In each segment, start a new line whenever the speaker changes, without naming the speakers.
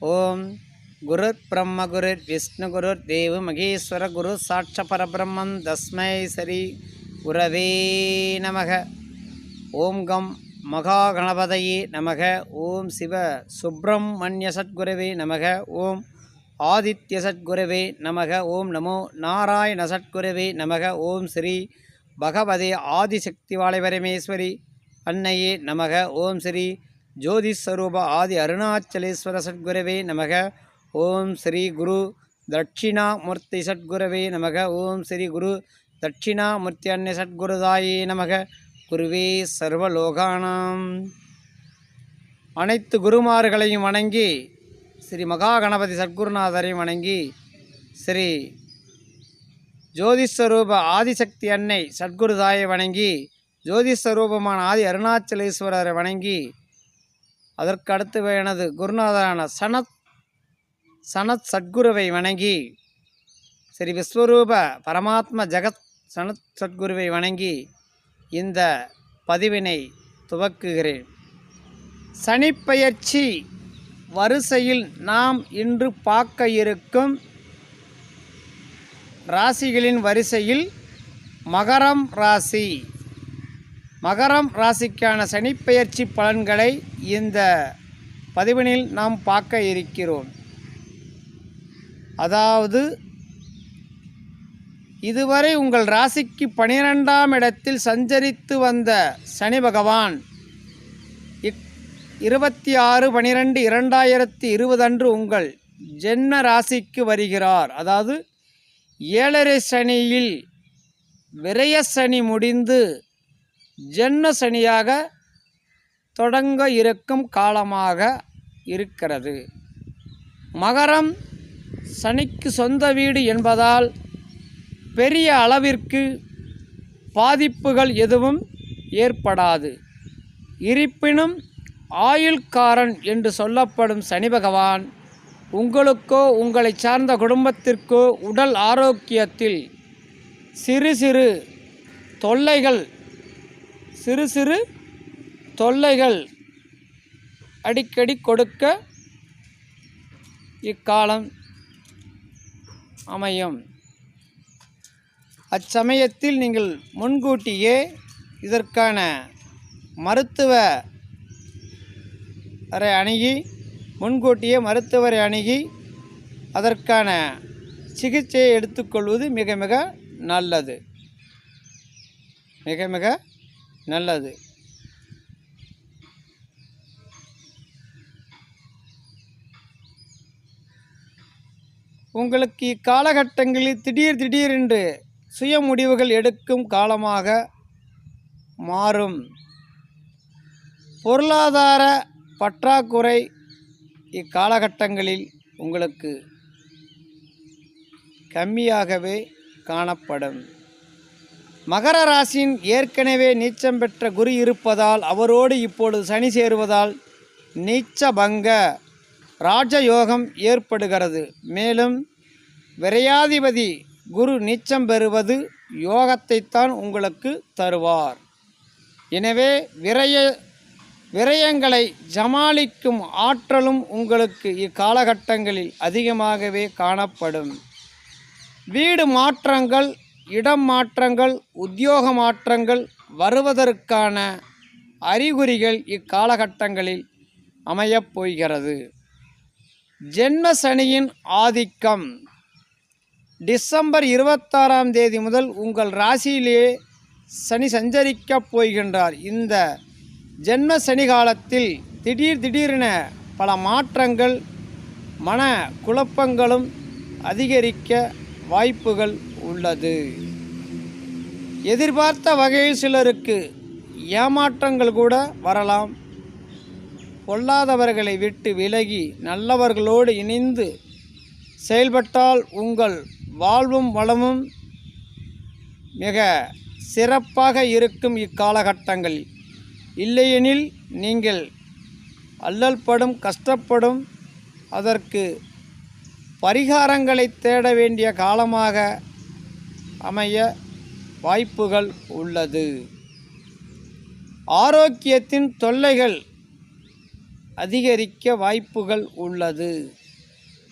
ஓம் குரு பிரம்ம குரு விஷ்ணு குரு தேவ மகேஸ்வர குரு சாட்ச பரபிரம்மம் தஸ்மை சரி குரவே நமக. ஓம் கம் மகா கணபதையே நமக. ஓம் சிவ சுப்பிரமணிய சத்குரவே நமக. ஓம் ஆதித்ய சத்குரவே நமக. ஓம் நமோ நாராயண சத்குரவே நமக. ஓம் ஸ்ரீ பகவதே ஆதிசக்தி வாழைவரமேஸ்வரி அன்னையே நமக. ஓம் ஸ்ரீ ஜோதிஸ்வரூப ஆதி அருணாச்சலேஸ்வர சத்குரவே நமக. ஓம் ஸ்ரீ குரு தட்சிணாமூர்த்தி சத்குரவே நமக. ஓம் ஸ்ரீ குரு தட்சிணாமூர்த்தி அன்னை சத்குருதாயே நமக. குருவே சர்வலோகானாம். அனைத்து குருமார்களையும் வணங்கி ஸ்ரீ மகா கணபதி சத்குருநாதரையும் வணங்கி ஸ்ரீ ஜோதிஸ்வரூப ஆதிசக்தி அன்னை சத்குருதாயை வணங்கி ஜோதிஸ்வரூபமான ஆதி அருணாச்சலேஸ்வரரை வணங்கி அதற்கு அடுத்து எனது குருநாதரான சனத் சனத் சத்குருவை வணங்கி ஸ்ரீ விஸ்வரூப பரமாத்ம ஜெகத் சனத் சத்குருவை வணங்கி இந்த பதிவினை துவக்குகிறேன். சனிப்பெயர்ச்சி வரிசையில் நாம் இன்று பார்க்க இருக்கும் ராசிகளின் வரிசையில் மகரம் ராசி. மகரம் ராசிக்கான சனிப்பெயர்ச்சி பலன்களை இந்த பதிவினில் நாம் பார்க்க இருக்கிறோம். அதாவது இதுவரை உங்கள் ராசிக்கு பனிரெண்டாம் இடத்தில் சஞ்சரித்து வந்த சனி பகவான் இ இருபத்தி ஆறு பனிரெண்டு இரண்டாயிரத்தி இருபது அன்று உங்கள் ஜென்ம ராசிக்கு வருகிறார். அதாவது ஏழரை சனியில் விரய சனி முடிந்து ஜென்ன சனியாக தொடங்க இருக்கும் காலமாக இருக்கிறது. மகரம் சனிக்கு சொந்த வீடு என்பதால் பெரிய அளவிற்கு பாதிப்புகள் எதுவும் ஏற்படாது. இருப்பினும் ஆயுள்காரன் என்று சொல்லப்படும் சனி பகவான் உங்களுக்கோ உங்களை சார்ந்த குடும்பத்திற்கோ உடல் ஆரோக்கியத்தில் சிறு சிறு தொல்லைகள் சிறு சிறு தொல்லைகள் அடிக்கடி கொடுக்க இக்காலம் அமையும். அச்சமயத்தில் நீங்கள் முன்கூட்டியே இதற்கான மருத்துவ அறை அணுகி முன்கூட்டியே மருத்துவரை அணுகி அதற்கான சிகிச்சையை எடுத்துக்கொள்வது மிக மிக நல்லது. மிக மிக நல்லது. உங்களுக்கு இக்காலகட்டங்களில் திடீர் திடீரென்று சுய முடிவுகள் எடுக்கும் காலமாக மாறும். பொருளாதார பற்றாக்குறை இக்காலகட்டங்களில் உங்களுக்கு கம்மியாகவே காணப்படும். மகர ராசியின் ஏற்கனவே நீச்சம் பெற்ற குரு இருப்பதால் அவரோடு இப்பொழுது சனி சேருவதால் நீச்ச பங்க ராஜயோகம் ஏற்படுகிறது. மேலும் விரையாதிபதி குரு நீச்சம் பெறுவது யோகத்தைத்தான் உங்களுக்கு தருவார். எனவே விரய விரயங்களை ஜமாளிக்கும் ஆற்றலும் உங்களுக்கு இக்காலகட்டங்களில் அதிகமாகவே காணப்படும். வீடு மாற்றங்கள் இடம் மாற்றங்கள் உத்தியோக மாற்றங்கள் வருவதற்கான அறிகுறிகள் இக்காலகட்டங்களில் அமையப் போகிறது. ஜென்ம சனியின் ஆதிக்கம். டிசம்பர் இருபத்தாறாம் தேதி முதல் உங்கள் ராசியிலேயே சனி சஞ்சரிக்கப் போகின்றார். இந்த ஜென்ம சனி காலத்தில் திடீர் திடீரென பல மாற்றங்கள் மன குழப்பங்களும் அதிகரிக்க வாய்ப்புகள் உள்ளது. எதிர்பார்த்த வகையில் சிலருக்கு ஏமாற்றங்கள் கூட வரலாம். பொல்லாதவர்களை விட்டு விலகி நல்லவர்களோடு இணைந்து செயல்பட்டால் உங்கள் வாழ்வும் வளமும் மிக சிறப்பாக இருக்கும் இக்காலகட்டங்கள் இல்லையெனில் நீங்கள் அல்லல்படும் கஷ்டப்படும் அதற்கு பரிகாரங்களை தேட வேண்டிய காலமாக அமைய வாய்ப்புகள் உள்ளது. ஆரோக்கியத்தின் தொல்லைகள் அதிகரிக்க வாய்ப்புகள் உள்ளது.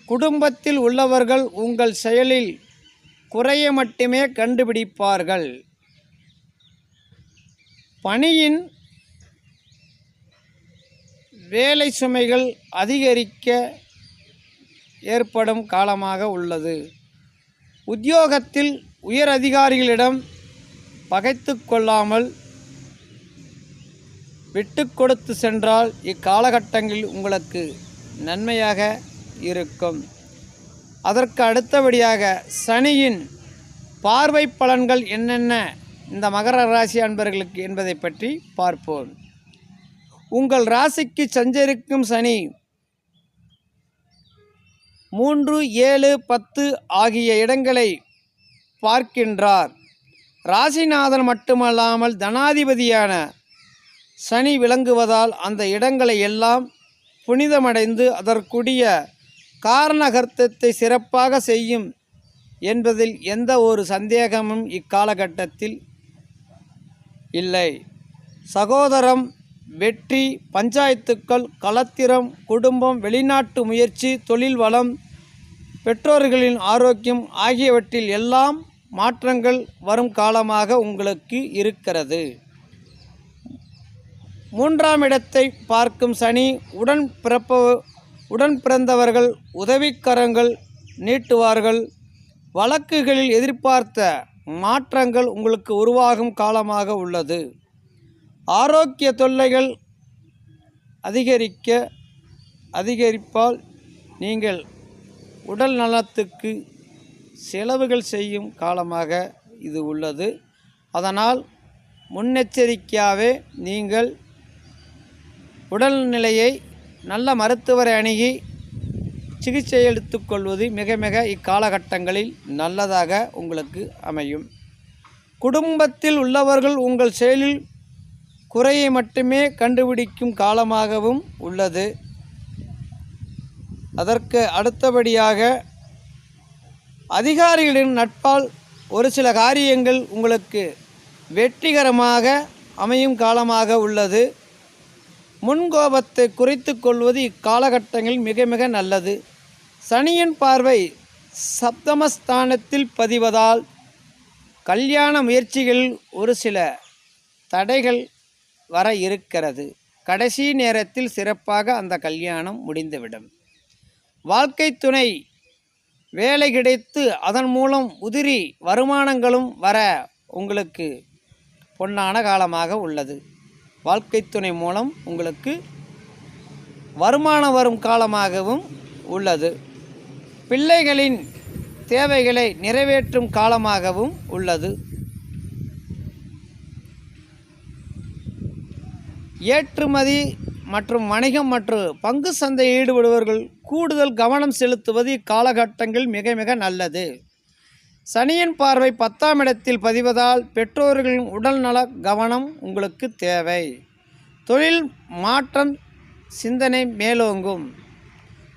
குடும்பத்தில் உள்ளவர்கள் உங்கள் செயலில் குறைய மட்டுமே கண்டுபிடிப்பார்கள். பணியின் வேலை சுமைகள் அதிகரிக்க ஏற்படும் காலமாக உள்ளது. உத்தியோகத்தில் உயர் அதிகாரிகளிடம் பகைத்து கொள்ளாமல் விட்டு கொடுத்து சென்றால் இக்காலகட்டங்களில் உங்களுக்கு நன்மையாக இருக்கும். அதற்கு அடுத்தபடியாக சனியின் பார்வை பலன்கள் என்னென்ன இந்த மகர ராசி அன்பர்களுக்கு என்பதை பற்றி பார்ப்போம். உங்கள் ராசிக்கு சஞ்சரிக்கும் சனி மூன்று ஏழு பத்து ஆகிய இடங்களை பார்க்கின்றார். ராசிநாதன் மட்டுமல்லாமல் தனாதிபதியான சனி விளங்குவதால் அந்த இடங்களை எல்லாம் புனிதமடைந்து அதற்குரிய காரணகர்த்தத்தை சிறப்பாக செய்யும் என்பதில் எந்த ஒரு சந்தேகமும் இக்காலகட்டத்தில் இல்லை. சகோதரம் வெற்றி பஞ்சாயத்துக்கள் களத்திரம் குடும்பம் வெளிநாட்டு முயற்சி தொழில் வளம் பெற்றோர்களின் ஆரோக்கியம் ஆகியவற்றில் எல்லாம் மாற்றங்கள் வரும் காலமாக உங்களுக்கு இருக்கிறது. மூன்றாம் இடத்தை பார்க்கும் சனி உடன் பிறப்ப உடன் பிறந்தவர்கள் உதவிக்கரங்கள் நீட்டுவார்கள். வழக்குகளில் எதிர்பார்த்த மாற்றங்கள் உங்களுக்கு உருவாகும் காலமாக உள்ளது. ஆரோக்கிய தொல்லைகள் அதிகரிக்க அதிகரிப்பால் நீங்கள் உடல் நலத்துக்கு செலவுகள் செய்யும் காலமாக இது உள்ளது. அதனால் முன்னெச்சரிக்கையாகவே நீங்கள் உடல்நிலையை நல்ல மருத்துவரை அணுகி சிகிச்சை எடுத்துக்கொள்வது மிக மிக இக்காலகட்டங்களில் நல்லதாக உங்களுக்கு அமையும். குடும்பத்தில் உள்ளவர்கள் உங்கள் செயலில் குறையை மட்டுமே கண்டுபிடிக்கும் காலமாகவும் உள்ளது. அதற்கு அடுத்தபடியாக அதிகாரிகளின் நட்பால் ஒரு சில காரியங்கள் உங்களுக்கு வெற்றிகரமாக அமையும் காலமாக உள்ளது. முன்கோபத்தை குறைத்து கொள்வது இக்காலகட்டங்களில் மிக மிக நல்லது. சனியின் பார்வை சப்தமஸ்தானத்தில் பதிவதால் கல்யாண முயற்சிகளில் ஒரு சில தடைகள் வர இருக்கிறது. கடைசி நேரத்தில் சிறப்பாக அந்த கல்யாணம் முடிந்துவிடும். வாழ்க்கை துணை. வேலை கிடைத்து அதன் மூலம் உதிரி வருமானங்களும் வர உங்களுக்கு பொன்னான காலமாக உள்ளது. வாழ்க்கை துணை மூலம் உங்களுக்கு வருமானம் வரும் காலமாகவும் உள்ளது. பிள்ளைகளின் தேவைகளை நிறைவேற்றும் காலமாகவும் உள்ளது. ஏற்றுமதி மற்றும் வணிகம் மற்றும் பங்கு சந்தை ஈடுபடுபவர்கள் கூடுதல் கவனம் செலுத்துவது இக்காலகட்டங்கள் மிக மிக நல்லது. சனியின் பார்வை பத்தாம் இடத்தில் பதிவதால் பெற்றோர்களின் உடல்நல கவனம் உங்களுக்கு தேவை. தொழில் மாற்றம் சிந்தனை மேலோங்கும்.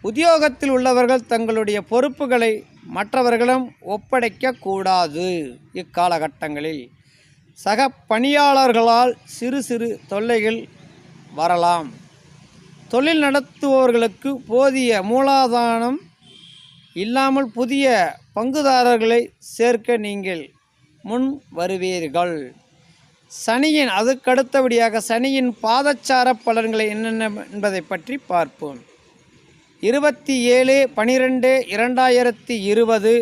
உத்தியோகத்தில் உள்ளவர்கள் தங்களுடைய பொறுப்புகளை மற்றவர்களிடம் ஒப்படைக்க கூடாது இக்காலகட்டங்களில். சக பணியாளர்களால் சிறு சிறு தொல்லைகள் வரலாம். தொழில் நடத்துபவர்களுக்கு போதிய மூலாதானம் இல்லாமல் புதிய பங்குதாரர்களை சேர்க்க நீங்கள் முன் வருவீர்கள். சனியின் அதுக்கடுத்தபடியாக சனியின் பாதச்சார பலன்களை என்னென்ன என்பதை பற்றி பார்ப்போம். இருபத்தி ஏழு பனிரெண்டு இரண்டாயிரத்தி இருபது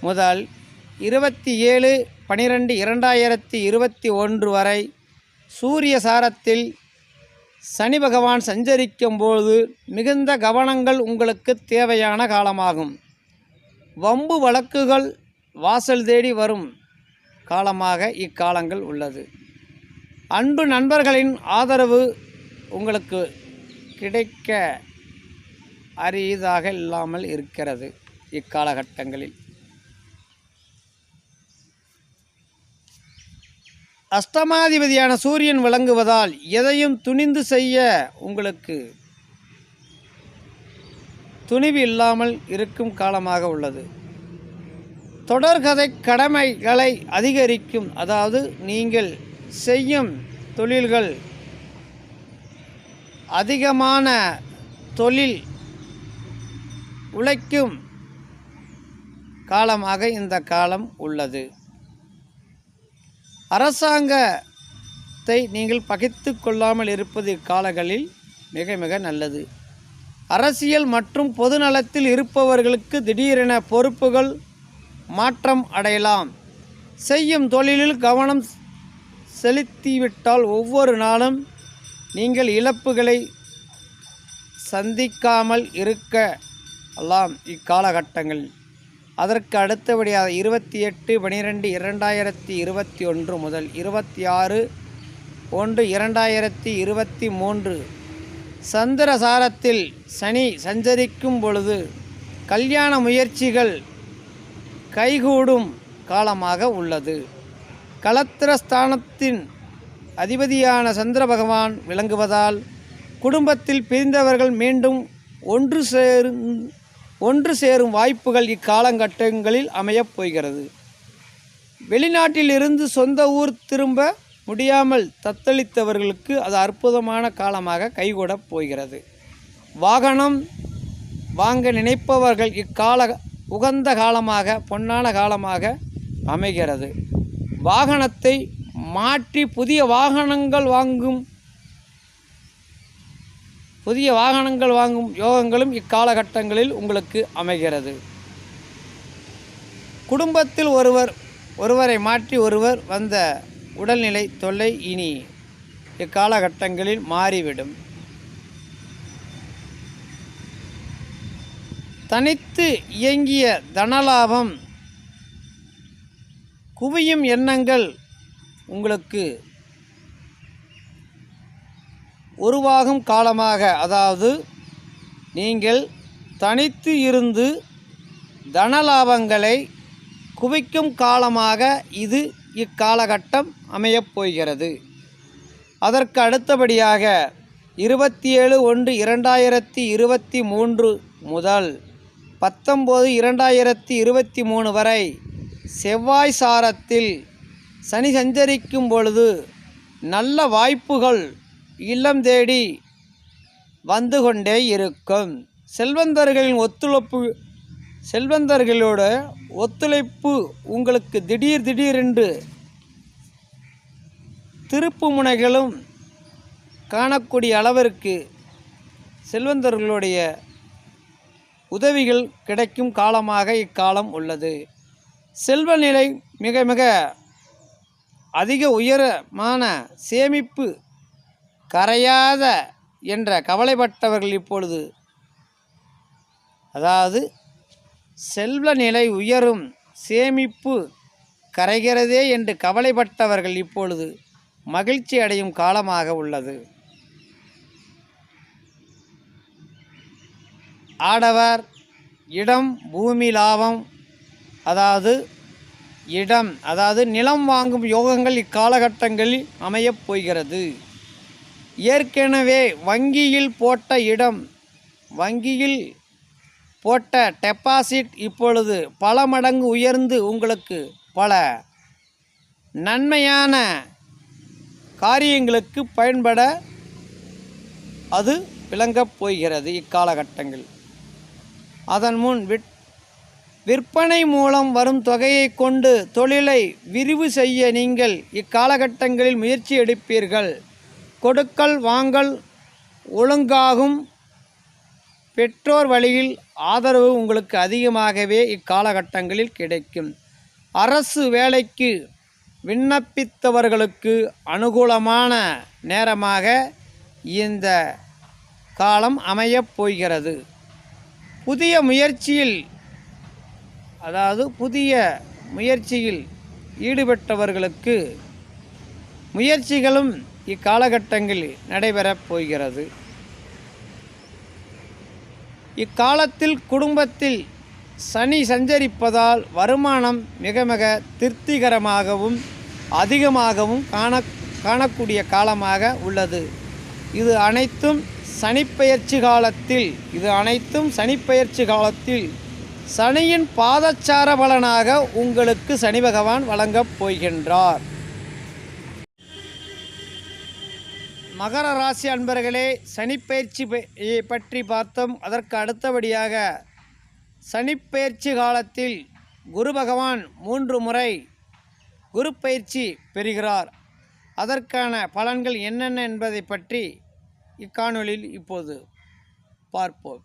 முதல் இருபத்தி ஏழு பனிரெண்டு இரண்டாயிரத்தி இருபத்தி ஒன்று வரை சூரிய சாரத்தில் சனி பகவான் சஞ்சரிக்கும் போது மிகுந்த கவனங்கள் உங்களுக்கு தேவையான காலமாகும். வம்பு வழக்குகள் வாசல் தேடி வரும் காலமாக இக்காலங்கள் உள்ளது. அன்பு நண்பர்களின் ஆதரவு உங்களுக்கு கிடைக்க அரியதாக இல்லாமல் இருக்கிறது இக்காலகட்டங்களில். அஷ்டமாதிபதியான சூரியன் விளங்குவதால் எதையும் துணிந்து செய்ய உங்களுக்கு துணிவு இல்லாமல் இருக்கும் காலமாக உள்ளது. தொடர்கதை கடமைகளை அதிகரிக்கும் அதாவது நீங்கள் செய்யும் தொழில்கள் அதிகமான தொழில் உழைக்கும் காலமாக இந்த காலம் உள்ளது. அரசாங்கத்தை நீங்கள் பகைத்து கொள்ளாமல் இருப்பது இக்காலங்களில் மிக மிக நல்லது. அரசியல் மற்றும் பொதுநலத்தில் இருப்பவர்களுக்கு திடீரென பொறுப்புகள் மாற்றம் அடையலாம். செய்யும் தொழிலில் கவனம் செலுத்திவிட்டால் ஒவ்வொரு நாளும் நீங்கள் இழப்புகளை சந்திக்காமல் இருக்கலாம் இக்காலகட்டங்களில் அதற்கு அடுத்தபடியாக இருபத்தி எட்டு பனிரெண்டு இரண்டாயிரத்தி இருபத்தி ஒன்று முதல் இருபத்தி ஆறு ஒன்று இரண்டாயிரத்தி இருபத்தி மூன்று சந்திரசாரத்தில் சனி சஞ்சரிக்கும் பொழுது கல்யாண முயற்சிகள் கைகூடும் காலமாக உள்ளது. கலத்திரஸ்தானத்தின் அதிபதியான சந்திர பகவான் விளங்குவதால் குடும்பத்தில் பிரிந்தவர்கள் மீண்டும் ஒன்று சேரும் ஒன்று சேரும் வாய்ப்புகள் இக்காலகட்டங்களில் அமையப் போகிறது. வெளிநாட்டில் இருந்து சொந்த ஊர் திரும்ப முடியாமல் தத்தளித்தவர்களுக்கு அது அற்புதமான காலமாக கைகூடப் போகிறது. வாகனம் வாங்க நினைப்பவர்கள் இக்கால உகந்த காலமாக பொன்னான காலமாக அமைகிறது. வாகனத்தை மாற்றி புதிய வாகனங்கள் வாங்கும் புதிய வாகனங்கள் வாங்கும் யோகங்களும் இக்காலகட்டங்களில் உங்களுக்கு அமைகிறது. குடும்பத்தில் ஒருவர் ஒருவரை மாற்றி ஒருவர் வந்த உடல்நிலை தொல்லை இனி இக்காலகட்டங்களில் மாறிவிடும். தனித்து இயங்கிய தனலாபம் குவியும் எண்ணங்கள் உங்களுக்கு உருவாகும் காலமாக அதாவது நீங்கள் தனித்து இருந்து தனலாபங்களை குவிக்கும் காலமாக இது இக்காலகட்டம் அமையப் போகிறது. அதற்கு அடுத்தபடியாக இருபத்தி ஏழு ஒன்று இரண்டாயிரத்தி இருபத்தி மூன்று முதல் பத்தொம்போது இரண்டாயிரத்தி இருபத்தி மூணு வரை செவ்வாய் சாரத்தில் சனி சஞ்சரிக்கும் பொழுது நல்ல வாய்ப்புகள் இல்லம் தேடி வந்து கொண்டே இருக்கும். செல்வந்தர்களின் ஒத்துழைப்பு செல்வந்தர்களோட ஒத்துழைப்பு உங்களுக்கு திடீர் திடீரென்று திருப்பு முனைகளும் காணக்கூடிய அளவிற்கு செல்வந்தர்களுடைய உதவிகள் கிடைக்கும் காலமாக இக்காலம் உள்ளது. செல்வ நிலை மிக மிக அதிக உயரமான சேமிப்பு கரையாத என்ற கவலைப்பட்டவர்கள் இப்பொழுது. அதாவது செல்வ நிலை உயரும் சேமிப்பு கரைகிறதே என்று கவலைப்பட்டவர்கள் இப்பொழுது மகிழ்ச்சி அடையும் காலமாக உள்ளது. ஆடவர் இடம் பூமி லாபம் அதாவது இடம் அதாவது நிலம் வாங்கும் யோகங்கள் இக்காலகட்டங்களில் அமையப் போகிறது. ஏற்கனவே வங்கியில் போட்ட இடம் வங்கியில் போட்ட டெபாசிட் இப்பொழுது பல மடங்கு உயர்ந்து உங்களுக்கு பல நன்மையான காரியங்களுக்கு பயன்பட அது விளங்கப் போகிறது இக்காலகட்டங்கள். அதன் முன் விட் விற்பனை மூலம் வரும் தொகையை கொண்டு தொழிலை விரிவு செய்ய நீங்கள் இக்காலகட்டங்களில் முயற்சி எடுப்பீர்கள். கொடுக்கல் வாங்கல் ஒழுங்காகும். பெற்றோர் வழியில் ஆதரவு உங்களுக்கு அதிகமாகவே இக்காலகட்டங்களில் கிடைக்கும். அரசு வேலைக்கு விண்ணப்பித்தவர்களுக்கு அனுகூலமான நேரமாக இந்த காலம் அமையப் போகிறது. புதிய முயற்சியில் அதாவது புதிய முயற்சியில் ஈடுபட்டவர்களுக்கு முயற்சிகளும் இக்காலகட்டங்களில் நடைபெறப் போகிறது. இக்காலத்தில் குடும்பத்தில் சனி சஞ்சரிப்பதால் வருமானம் மிக மிக திருப்திகரமாகவும் அதிகமாகவும் காண காணக்கூடிய காலமாக உள்ளது. இது அனைத்தும் சனிப்பெயர்ச்சி காலத்தில் இது அனைத்தும் சனிப்பெயர்ச்சி காலத்தில் சனியின் பாதச்சார பலனாக உங்களுக்கு சனி பகவான் வழங்கப் போகின்றார். மகர ராசி அன்பர்களே சனிப்பெயர்ச்சி பற்றி பார்த்தோம். அதற்கு அடுத்தபடியாக சனிப்பெயர்ச்சி காலத்தில் குரு பகவான் மூன்று முறை குரு பயிற்சி பெறுகிறார். அதற்கான பலன்கள் என்னென்ன என்பதை பற்றி இக்காணொலியில் இப்போது பார்ப்போம்.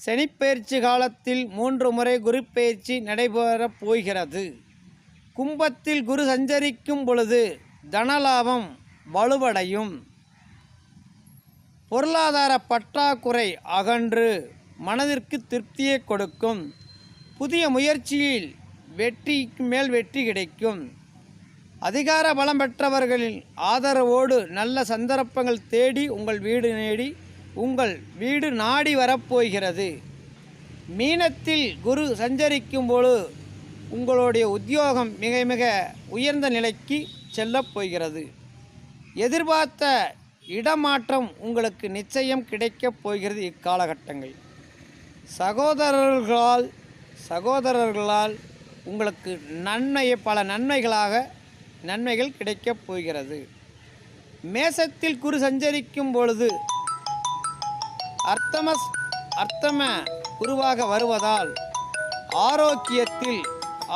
சனிப்பெயர்ச்சி காலத்தில் மூன்று முறை குரு பயிற்சி நடைபெறப் போகிறது. கும்பத்தில் குரு சஞ்சரிக்கும் பொழுது தனலாபம் வலுவடையும். பொருளாதார பற்றாக்குறை அகன்று மனதிற்கு திருப்தியை கொடுக்கும். புதிய முயற்சியில் வெற்றிக்கு மேல் வெற்றி கிடைக்கும். அதிகார பலம் பெற்றவர்களின் ஆதரவோடு நல்ல சந்தர்ப்பங்கள் தேடி உங்கள் வீடு நேடி உங்கள் வீடு நாடி வரப்போகிறது. மீனத்தில் குரு சஞ்சரிக்கும் பொழுது உங்களுடைய உத்தியோகம் மிக மிக உயர்ந்த நிலைக்கு செல்லப் போகிறது. எதிர்பார்த்த இடமாற்றம் உங்களுக்கு நிச்சயம் கிடைக்கப் போகிறது இக்காலகட்டங்கள். சகோதரர்களால் சகோதரர்களால் உங்களுக்கு நன்மை பல நன்மைகளாக நன்மைகள் கிடைக்கப் போகிறது. மேசத்தில் குரு சஞ்சரிக்கும் பொழுது அர்த்தம அர்த்தம குருவாக வருவதால் ஆரோக்கியத்தில்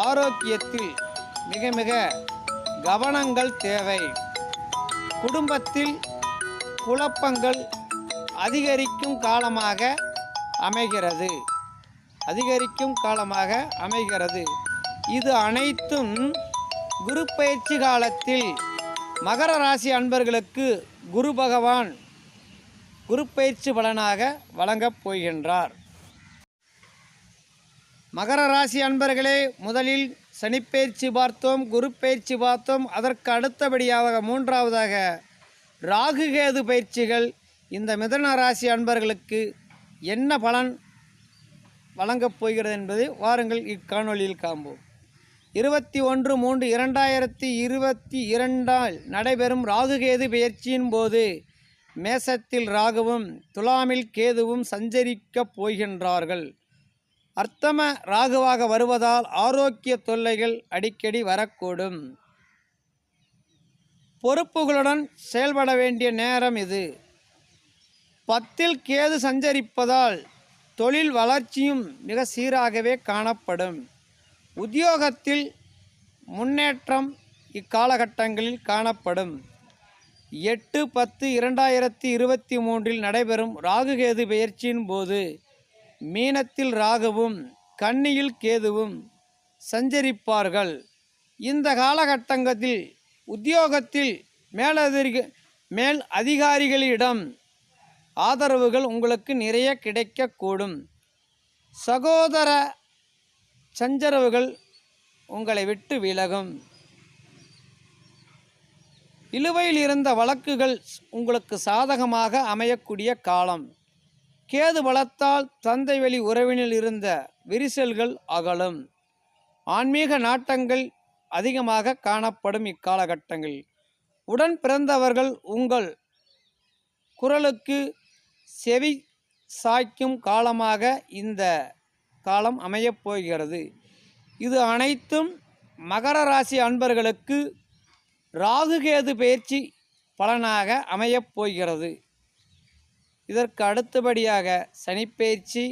ஆரோக்கியத்தில் மிக மிக கவனங்கள் தேவை. குடும்பத்தில் குழப்பங்கள் அதிகரிக்கும் காலமாக அமைகிறது. அதிகரிக்கும் காலமாக அமைகிறது. இது அனைத்தும் குரு பயிற்சி காலத்தில் மகர ராசி அன்பர்களுக்கு குரு பகவான் குரு பயிற்சி பலனாக வழங்கப் போகின்றார். மகர ராசி அன்பர்களே முதலில் சனிப்பயிற்சி பார்த்தோம் குரு பயிற்சி பார்த்தோம். அதற்கு அடுத்தபடியாக மூன்றாவதாக ராகு கேது பயிற்சிகள். இந்த மிதன ராசி அன்பர்களுக்கு என்ன பலன் வழங்கப் போகிறது என்பதை வாருங்கள் இக்காணொலியில் காண்போம். இருபத்தி ஒன்று மூன்று இரண்டாயிரத்தி இருபத்தி இரண்டால் நடைபெறும் ராகுகேது பயிற்சியின் போது மேசத்தில் ராகுவும் துலாமில் கேதுவும் சஞ்சரிக்கப் போகின்றார்கள். அர்த்தம ராகுவாக வருவதால் ஆரோக்கிய தொல்லைகள் அடிக்கடி வரக்கூடும். பொறுப்புகளுடன் செயல்பட வேண்டிய நேரம் இது. பத்தில் கேது சஞ்சரிப்பதால் தொழில் வளர்ச்சியும் மிக சீராகவே காணப்படும். உத்தியோகத்தில் முன்னேற்றம் இக்காலகட்டங்களில் காணப்படும். எட்டு பத்து இரண்டாயிரத்தி இருபத்தி மூன்றில் நடைபெறும் ராகுகேது பெயர்ச்சியின் போது மீனத்தில் ராகுவும் கன்னியில் கேதுவும் சஞ்சரிப்பார்கள். இந்த காலகட்டங்களில் உத்தியோகத்தில் மேலதிக மேல் அதிகாரிகளிடம் ஆதரவுகள் உங்களுக்கு நிறைய கிடைக்கக்கூடும். சகோதர சஞ்சரவுகள் உங்களை விட்டு விலகும். இழுவையில் இருந்த வழக்குகள் உங்களுக்கு சாதகமாக அமையக்கூடிய காலம். கேது பலத்தால் தந்தை வெளி உறவினில் இருந்த விரிசல்கள் அகலும். ஆன்மீக நாட்டங்கள் அதிகமாக காணப்படும் இக்காலகட்டங்களில் உடன் பிறந்தவர்கள் உங்கள் குரலுக்கு செவி சாய்க்கும் காலமாக இந்த காலம் அமையப் போகிறது. இது அனைத்தும் மகர ராசி அன்பர்களுக்கு ராகுகேது பயிற்சி பலனாக அமையப் போகிறது. இதற்கு அடுத்தபடியாக சனிப்பெயர்ச்சி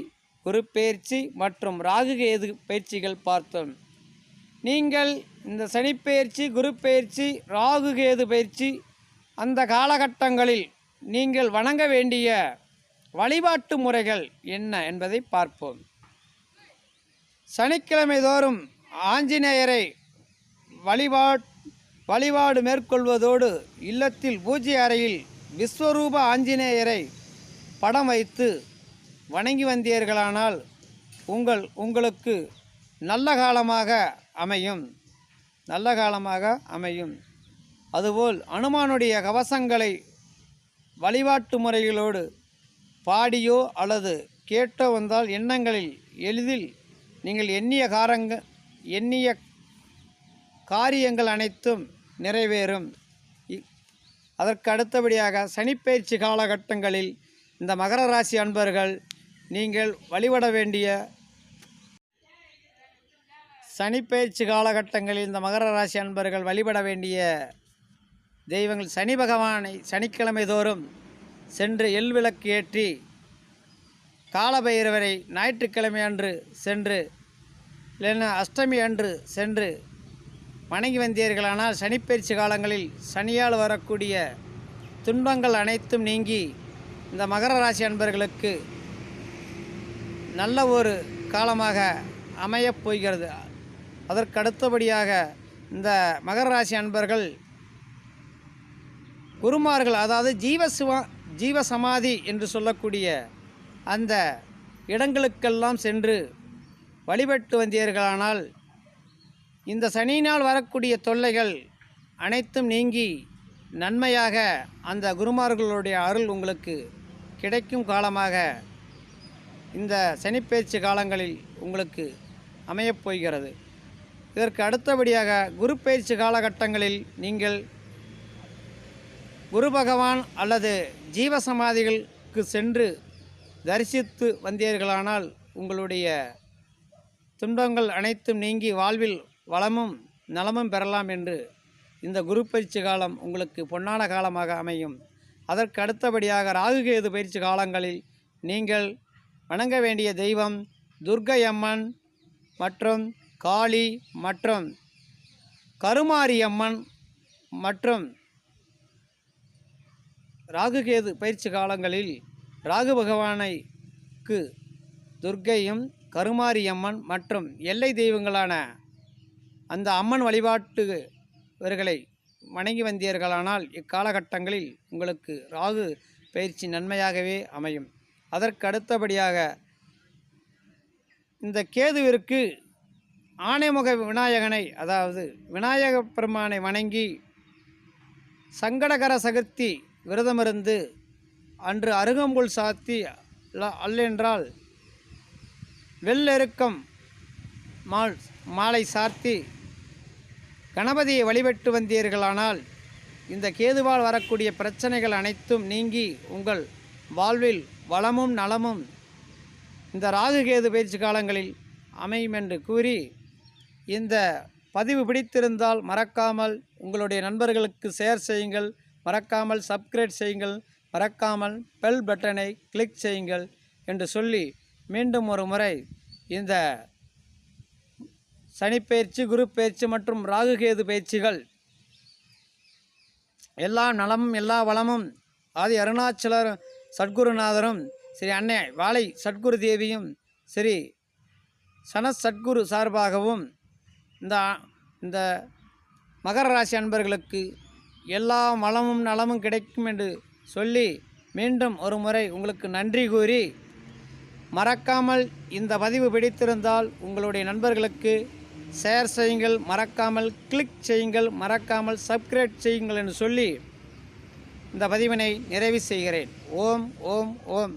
குருப்பெயர்ச்சி மற்றும் ராகு கேது பயிற்சிகள் பார்த்தோம். நீங்கள் இந்த சனிப்பெயர்ச்சி குருப்பெயர்ச்சி ராகுகேது பயிற்சி அந்த காலகட்டங்களில் நீங்கள் வணங்க வேண்டிய வழிபாட்டு முறைகள் என்ன என்பதை பார்ப்போம். சனிக்கிழமை தோறும் ஆஞ்சநேயரை வழிபாட் வழிபாடு மேற்கொள்வதோடு இல்லத்தில் பூஜை அறையில் விஸ்வரூப ஆஞ்சநேயரை படம் வைத்து வணங்கி வந்தீர்களானால் உங்கள் உங்களுக்கு நல்ல காலமாக அமையும். நல்ல காலமாக அமையும். அதுபோல் அனுமானுடைய கவசங்களை வழிபாட்டு முறைகளோடு பாடியோ அல்லது கேட்டோ வந்தால் எண்ணங்களில் எளிதில் நீங்கள் எண்ணிய காரங்க எண்ணிய காரியங்கள் அனைத்தும் நிறைவேறும். இ- அதற்கு அடுத்தபடியாக சனிப்பயிற்சி காலகட்டங்களில் இந்த மகர ராசி அன்பர்கள் நீங்கள் வழிபட வேண்டிய சனிப்பெயர்ச்சி காலகட்டங்களில் இந்த மகர ராசி அன்பர்கள் வழிபட வேண்டிய தெய்வங்கள் சனி பகவானை சனிக்கிழமை தோறும் சென்று எல் விளக்கு ஏற்றி காலபைரவரை ஞாயிற்றுக்கிழமை அன்று சென்று இல்லைன்னா அஷ்டமி அன்று சென்று வணங்கி வந்தீர்களானால் சனிப்பயிற்சி காலங்களில் சனியால் வரக்கூடிய துன்பங்கள் அனைத்தும் நீங்கி இந்த மகர ராசி அன்பர்களுக்கு நல்ல ஒரு காலமாக அமையப் போகிறது. அதற்கு அடுத்தபடியாக இந்த மகர ராசி அன்பர்கள் குருமார்கள் அதாவது ஜீவசிவா ஜீவ சமாதி என்று சொல்லக்கூடிய அந்த இடங்களுக்கெல்லாம் சென்று வழிபட்டு வந்தீர்களானால் இந்த சனியினால் வரக்கூடிய தொல்லைகள் அனைத்தும் நீங்கி நன்மையாக அந்த குருமார்களுடைய அருள் உங்களுக்கு கிடைக்கும் காலமாக இந்த சனிப்பேச்சு காலங்களில் உங்களுக்கு அமையப் போகிறது. இதற்கு அடுத்தபடியாக குரு பயிற்சி காலகட்டங்களில் நீங்கள் குரு பகவான் அல்லது ஜீவசமாதிகளுக்கு சென்று தரிசித்து வந்தீர்களானால் உங்களுடைய துன்பங்கள் அனைத்தும் நீங்கி வாழ்வில் வளமும் நலமும் பெறலாம் என்று இந்த குரு பயிற்சி காலம் உங்களுக்கு பொன்னான காலமாக அமையும். அதற்கு அடுத்தபடியாக ராகுகேது பயிற்சி காலங்களில் நீங்கள் வணங்க வேண்டிய தெய்வம் துர்க்கை அம்மன் மற்றும் காளி மற்றும் கருமாரியம்மன் மற்றும் ராகுகேது பயிற்சி காலங்களில் ராகு பகவானைக்கு துர்க்கையும் கருமாரியம்மன் மற்றும் எல்லை தெய்வங்களான அந்த அம்மன் வழிபாட்டு இவர்களை வணங்கி வந்தீர்களானால் இக்காலகட்டங்களில் உங்களுக்கு ராகு பயிற்சி நன்மையாகவே அமையும். அதற்கு அடுத்தபடியாக இந்த கேதுவிற்கு ஆனைமுக விநாயகனை அதாவது விநாயக பெருமானை வணங்கி சங்கடகர சகர்த்தி விரதமிருந்து அன்று அருகம்புல் சாத்தி அல்ல- அல்லென்றால் வெள்ளெருக்கம் மால் மாலை சாத்தி கணபதியை வழிபட்டு வந்தீர்களானால் இந்த கேதுவால் வரக்கூடிய பிரச்சனைகள் அனைத்தும் நீங்கி உங்கள் வாழ்வில் வளமும் நலமும் இந்த ராகு கேது பயிற்சி காலங்களில் அமையும் என்று கூறி இந்த பதிவு பிடித்திருந்தால் மறக்காமல் உங்களுடைய நண்பர்களுக்கு ஷேர் செய்யுங்கள். மறக்காமல் சப்ஸ்கிரைப் செய்யுங்கள். மறக்காமல் பெல் பட்டனை கிளிக் செய்யுங்கள் என்று சொல்லி மீண்டும் ஒரு முறை இந்த சனிப்பெயர்ச்சி குரு பயிற்சி மற்றும் ராகுகேது பயிற்சிகள். எல்லா நலமும் எல்லா வளமும். ஆதி அருணாச்சலர் சத்குருநாதரும் ஸ்ரீ அன்னை வாழை சத்குரு தேவியும் ஸ்ரீ சனத் சத்குரு சார்பாகவும் இந்த இந்த மகர ராசி அன்பர்களுக்கு எல்லா வளமும் நலமும் கிடைக்கும் என்று சொல்லி மீண்டும் ஒரு முறை உங்களுக்கு நன்றி கூறி மறக்காமல் இந்த பதிவு பிடித்திருந்தால் உங்களுடைய நண்பர்களுக்கு ஷேர் செய்யுங்கள் மறக்காமல் கிளிக் செய்யுங்கள் மறக்காமல் சப்ஸ்கிரைப் செய்யுங்கள் என்று சொல்லி இந்த பதிவினை நிறைவு செய்கிறேன். ஓம் ஓம் ஓம்.